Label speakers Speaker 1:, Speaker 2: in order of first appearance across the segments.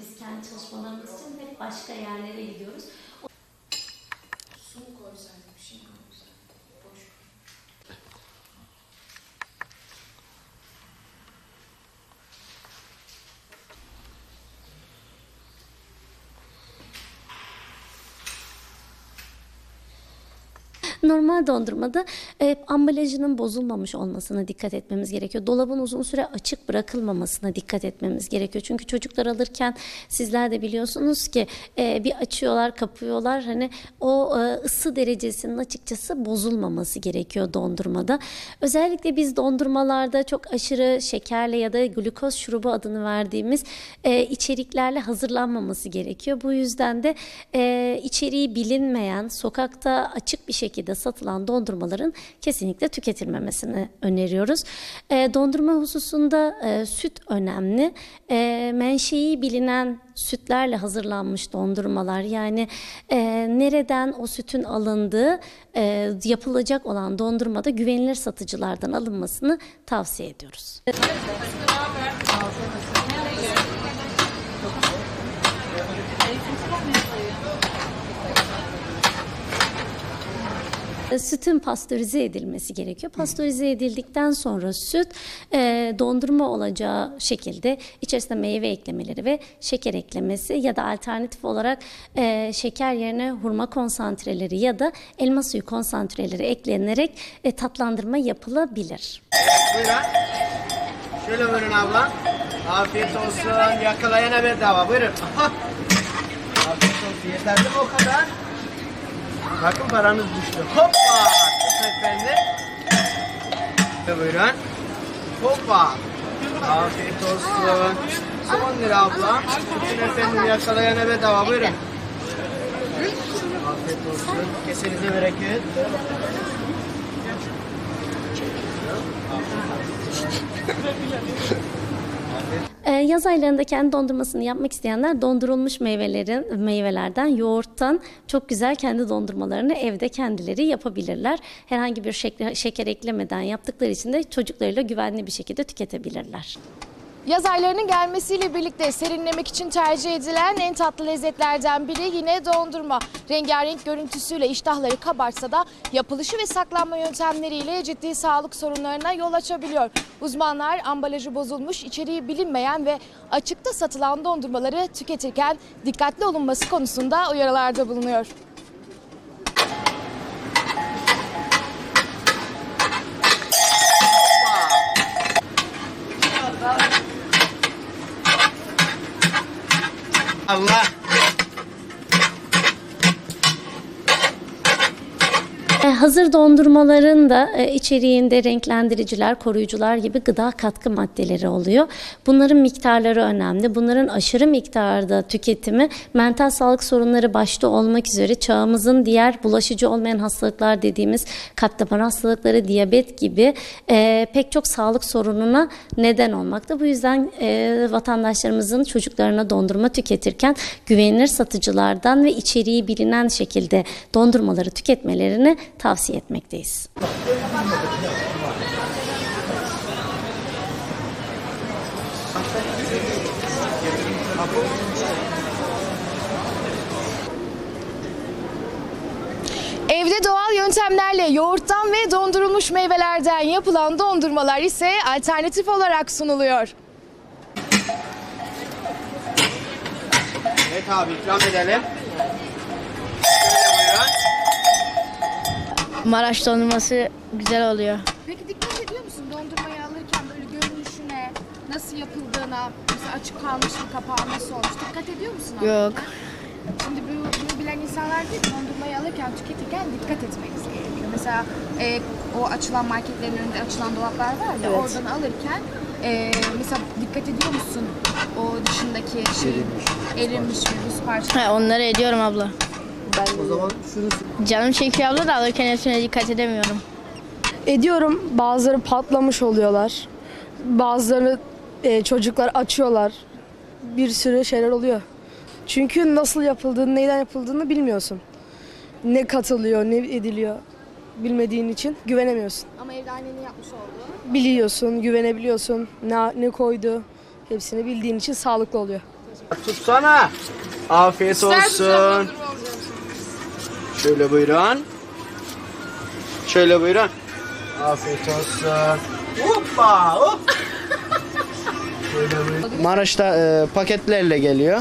Speaker 1: biz kendi çalışmalarımız için hep başka yerlere gidiyoruz. Normal dondurmada e, ambalajının bozulmamış olmasına dikkat etmemiz gerekiyor. Dolabın uzun süre açık bırakılmamasına dikkat etmemiz gerekiyor. Çünkü çocuklar alırken sizler de biliyorsunuz ki e, bir açıyorlar, kapıyorlar. Hani o e, ısı derecesinin açıkçası bozulmaması gerekiyor dondurmada. Özellikle biz dondurmalarda çok aşırı şekerle ya da glukoz şurubu adını verdiğimiz e, içeriklerle hazırlanmaması gerekiyor. Bu yüzden de e, içeriği bilinmeyen, sokakta açık bir şekilde satılan dondurmaların kesinlikle tüketilmemesini öneriyoruz. E, dondurma hususunda e, süt önemli. E, menşei bilinen sütlerle hazırlanmış dondurmalar yani e, nereden o sütün alındığı e, yapılacak olan dondurmada güvenilir satıcılardan alınmasını tavsiye ediyoruz. E, Sütün pastörize edilmesi gerekiyor. Pastörize edildikten sonra süt e, dondurma olacağı şekilde içerisine meyve eklemeleri ve şeker eklemesi ya da alternatif olarak e, şeker yerine hurma konsantreleri ya da elma suyu konsantreleri eklenerek e, tatlandırma yapılabilir.
Speaker 2: Buyurun. Şöyle buyurun abla. Afiyet olsun. Yakalayana bedava. Buyurun. Afiyet olsun. Yeterli mi o kadar? Bakın paranız düştü. Hoppa. Efendi. Buyurun. Hoppa. Afiyet olsun. Son lira abla. Bütün efendim yakalayana bedava. Buyurun. Afiyet olsun. Kesenize bereket.
Speaker 1: Ee, yaz aylarında kendi dondurmasını yapmak isteyenler dondurulmuş meyvelerin meyvelerden, yoğurttan çok güzel kendi dondurmalarını evde kendileri yapabilirler. Herhangi bir şeker, eklemeden yaptıkları için de çocuklarıyla güvenli bir şekilde tüketebilirler.
Speaker 3: Yaz aylarının gelmesiyle birlikte serinlemek için tercih edilen en tatlı lezzetlerden biri yine dondurma. Rengarenk görüntüsüyle iştahları kabartsa da yapılışı ve saklanma yöntemleriyle ciddi sağlık sorunlarına yol açabiliyor. Uzmanlar ambalajı bozulmuş, içeriği bilinmeyen ve açıkta satılan dondurmaları tüketirken dikkatli olunması konusunda uyarılarda bulunuyor.
Speaker 2: Allah.
Speaker 1: Hazır dondurmaların da e, içeriğinde renklendiriciler, koruyucular gibi gıda katkı maddeleri oluyor. Bunların miktarları önemli. Bunların aşırı miktarda tüketimi mental sağlık sorunları başta olmak üzere çağımızın diğer bulaşıcı olmayan hastalıklar dediğimiz kalp damar hastalıkları, diyabet gibi e, pek çok sağlık sorununa neden olmakta. Bu yüzden e, vatandaşlarımızın çocuklarına dondurma tüketirken güvenilir satıcılardan ve içeriği bilinen şekilde dondurmaları tüketmelerini tavsiye etmekteyiz.
Speaker 3: Evde doğal yöntemlerle yoğurttan ve dondurulmuş meyvelerden yapılan dondurmalar ise alternatif olarak sunuluyor.
Speaker 2: Evet abi ikram edelim. Şöyle buyurun.
Speaker 4: Maraş dondurması güzel oluyor.
Speaker 3: Peki dikkat ediyor musun dondurmayı alırken böyle görünüşüne, nasıl yapıldığına, mesela açık kalmış mı, kapağı nasıl olmuş dikkat ediyor musun?
Speaker 4: Yok.
Speaker 3: Şimdi bu, bunu bilen insanlar ki dondurmayı alırken tüketirken dikkat etmeniz gerekiyor. Mesela e, o açılan marketlerin önünde açılan dolaplar var ya oradan alırken e, mesela dikkat ediyor musun o dışındaki şey erimiş mi buz parçası?
Speaker 4: Ha, onları ediyorum abla.
Speaker 2: O zaman şunu
Speaker 4: Canım çekiyor abla da alırken hepsine dikkat edemiyorum.
Speaker 5: ediyorum. Bazıları patlamış oluyorlar. Bazıları e, çocuklar açıyorlar. Bir sürü şeyler oluyor. Çünkü nasıl yapıldığını, neyden yapıldığını bilmiyorsun. Ne katılıyor, ne ediliyor bilmediğin için güvenemiyorsun.
Speaker 3: Ama evde annenin yapmış olduğu.
Speaker 5: Biliyorsun, güvenebiliyorsun. Ne, ne koydu hepsini bildiğin için sağlıklı oluyor.
Speaker 2: Tutsana. Afiyet olsun. Şöyle buyurun. Şöyle buyurun. Afiyet olsun. Hoppa hop. Şöyle buyurun. Maraş'ta e, paketlerle geliyor.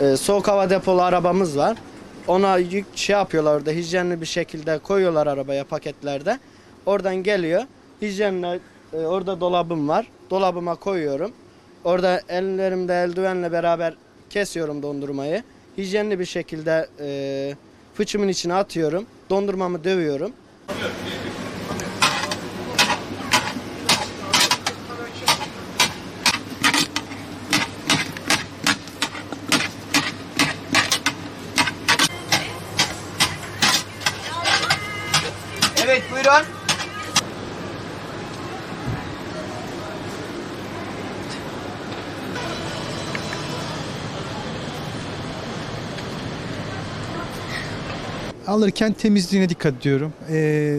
Speaker 2: E, soğuk hava depolu arabamız var. Ona yük şey yapıyorlar orada hijyenli bir şekilde koyuyorlar arabaya paketlerde. Oradan geliyor. Hijyenle e, orada dolabım var. Dolabıma koyuyorum. Orada ellerimde eldivenle beraber kesiyorum dondurmayı. Hijyenli bir şekilde e, fıçımın içine atıyorum. Dondurmamı dövüyorum. Evet buyurun.
Speaker 6: Alırken temizliğine dikkat ediyorum. Ee,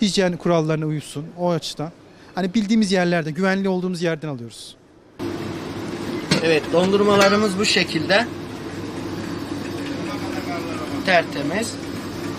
Speaker 6: hijyen kurallarına uyusun o açıdan. Hani bildiğimiz yerlerde, güvenli olduğumuz yerden alıyoruz.
Speaker 2: Evet dondurmalarımız bu şekilde. Tertemiz.